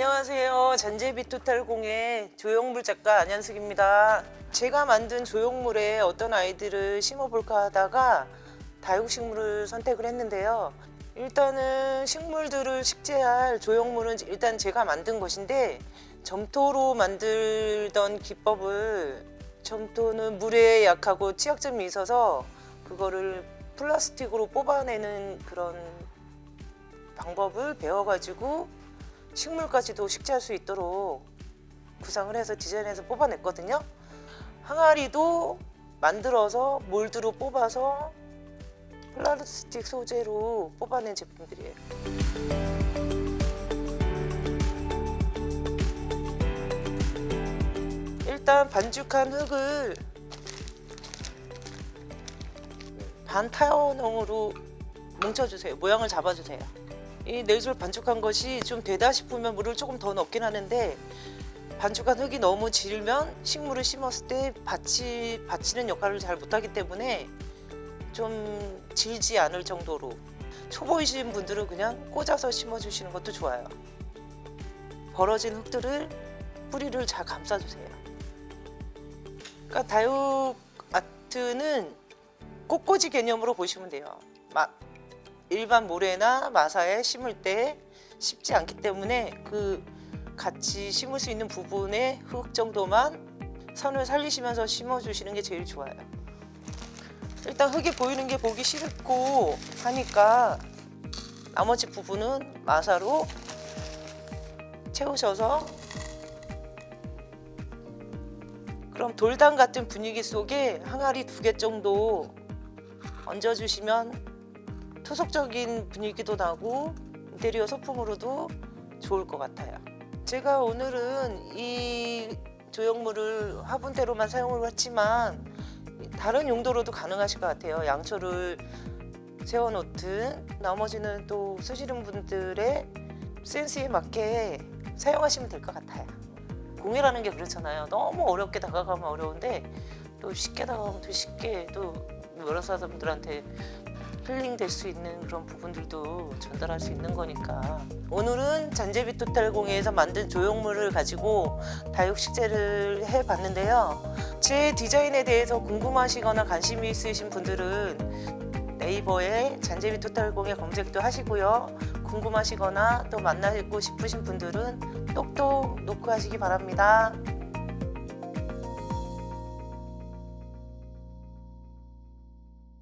안녕하세요. 잔제비 토탈공의 조형물 작가 안현숙입니다. 제가 만든 조형물에 어떤 아이들을 심어볼까 하다가 다육식물을 선택을 했는데요. 일단은 식물들을 식재할 조형물은 일단 제가 만든 것인데 점토로 만들던 기법을 점토는 물에 약하고 치약점이 있어서 그거를 플라스틱으로 뽑아내는 그런 방법을 배워가지고 식물까지도 식재할 수 있도록 구상을 해서 디자인해서 뽑아냈거든요. 항아리도 만들어서 몰드로 뽑아서 플라스틱 소재로 뽑아낸 제품들이에요. 일단 반죽한 흙을 반타원형으로 뭉쳐주세요. 모양을 잡아주세요. 이 네이즐 반죽한 것이 좀 되다 싶으면 물을 조금 더 넣긴 하는데 반죽한 흙이 너무 질면 식물을 심었을 때 받치, 받치는 역할을 잘 못하기 때문에 좀 질지 않을 정도로 초보이신 분들은 그냥 꽂아서 심어주시는 것도 좋아요. 벌어진 흙들을 뿌리를 잘 감싸주세요. 그러니까 다육 아트는 꽃꽂이 개념으로 보시면 돼요. 마, 일반 모래나 마사에 심을 때 쉽지 않기 때문에 그 같이 심을 수 있는 부분의 흙 정도만 선을 살리시면서 심어주시는 게 제일 좋아요. 일단 흙이 보이는 게 보기 싫고 하니까 나머지 부분은 마사로 채우셔서 그럼 돌담 같은 분위기 속에 항아리 두 개 정도 얹어주시면 토속적인 분위기도 나고 인테리어 소품으로도 좋을 것 같아요. 제가 오늘은 이 조형물을 화분대로만 사용을 했지만 다른 용도로도 가능하실 것 같아요. 양초를 세워놓든 나머지는 또 쓰시는 분들의 센스에 맞게 사용하시면 될 것 같아요. 공예라는 게 그렇잖아요. 너무 어렵게 다가가면 어려운데 또 쉽게 다가가면 또 쉽게 또 여러 사람들한테 힐링 될 수 있는 그런 부분들도 전달할 수 있는 거니까. 오늘은 잔제비 토탈공예에서 만든 조형물을 가지고 다육 식재를 해봤는데요. 제 디자인에 대해서 궁금하시거나 관심이 있으신 분들은 네이버에 잔제비 토탈공예 검색도 하시고요. 궁금하시거나 또 만나고 싶으신 분들은 똑똑 노크하시기 바랍니다